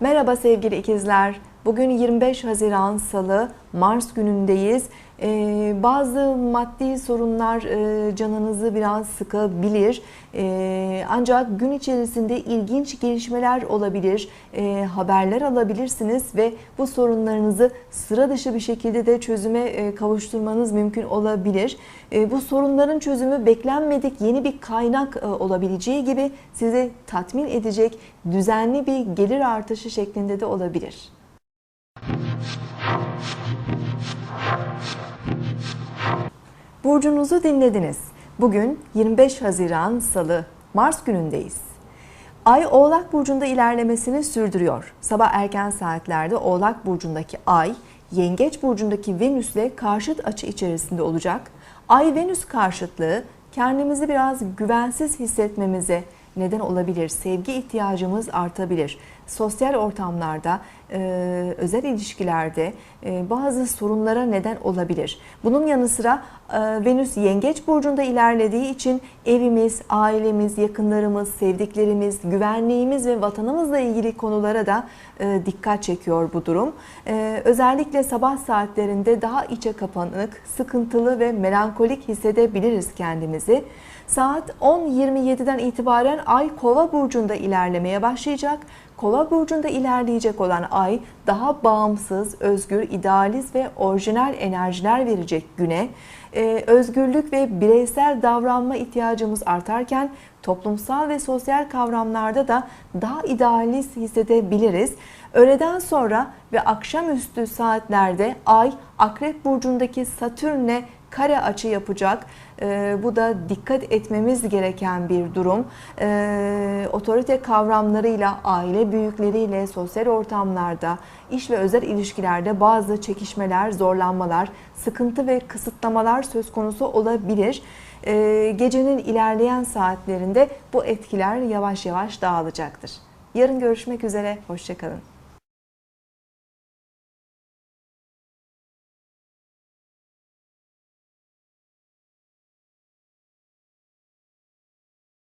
Merhaba sevgili ikizler. Bugün 25 Haziran Salı, Mars günündeyiz. Ee, bazı maddi sorunlar e, canınızı biraz sıkabilir. Ee, ancak gün içerisinde ilginç gelişmeler olabilir, e, haberler alabilirsiniz ve bu sorunlarınızı sıra dışı bir şekilde de çözüme e, kavuşturmanız mümkün olabilir. E, bu sorunların çözümü beklenmedik yeni bir kaynak e, olabileceği gibi sizi tatmin edecek düzenli bir gelir artışı şeklinde de olabilir. Burcunuzu dinlediniz. Bugün 25 Haziran Salı, Mars günündeyiz. Ay Oğlak Burcu'nda ilerlemesini sürdürüyor. Sabah erken saatlerde Oğlak Burcu'ndaki Ay, Yengeç Burcu'ndaki Venüs'le karşıt açı içerisinde olacak. Ay-Venüs karşıtlığı kendimizi biraz güvensiz hissetmemize neden olabilir. Sevgi ihtiyacımız artabilir. Sosyal ortamlarda, e, özel ilişkilerde e, bazı sorunlara neden olabilir. Bunun yanı sıra e, Venüs Yengeç burcunda ilerlediği için evimiz, ailemiz, yakınlarımız, sevdiklerimiz, güvenliğimiz ve vatanımızla ilgili konulara da dikkat çekiyor bu durum. Özellikle sabah saatlerinde daha içe kapanık, sıkıntılı ve melankolik hissedebiliriz kendimizi. Saat 10.27'den itibaren Ay Kova burcunda ilerlemeye başlayacak. Kova burcunda ilerleyecek olan ay daha bağımsız, özgür, idealist ve orijinal enerjiler verecek güne. Ee, özgürlük ve bireysel davranma ihtiyacımız artarken toplumsal ve sosyal kavramlarda da daha idealist hissedebiliriz. Öğleden sonra ve akşamüstü saatlerde ay Akrep burcundaki Satürn'le kare açı yapacak. Ee, bu da dikkat etmemiz gereken bir durum. Ee, otorite kavramlarıyla, aile büyükleriyle, sosyal ortamlarda, iş ve özel ilişkilerde bazı çekişmeler, zorlanmalar, sıkıntı ve kısıtlamalar söz konusu olabilir. Ee, gecenin ilerleyen saatlerinde bu etkiler yavaş yavaş dağılacaktır. Yarın görüşmek üzere, hoşçakalın.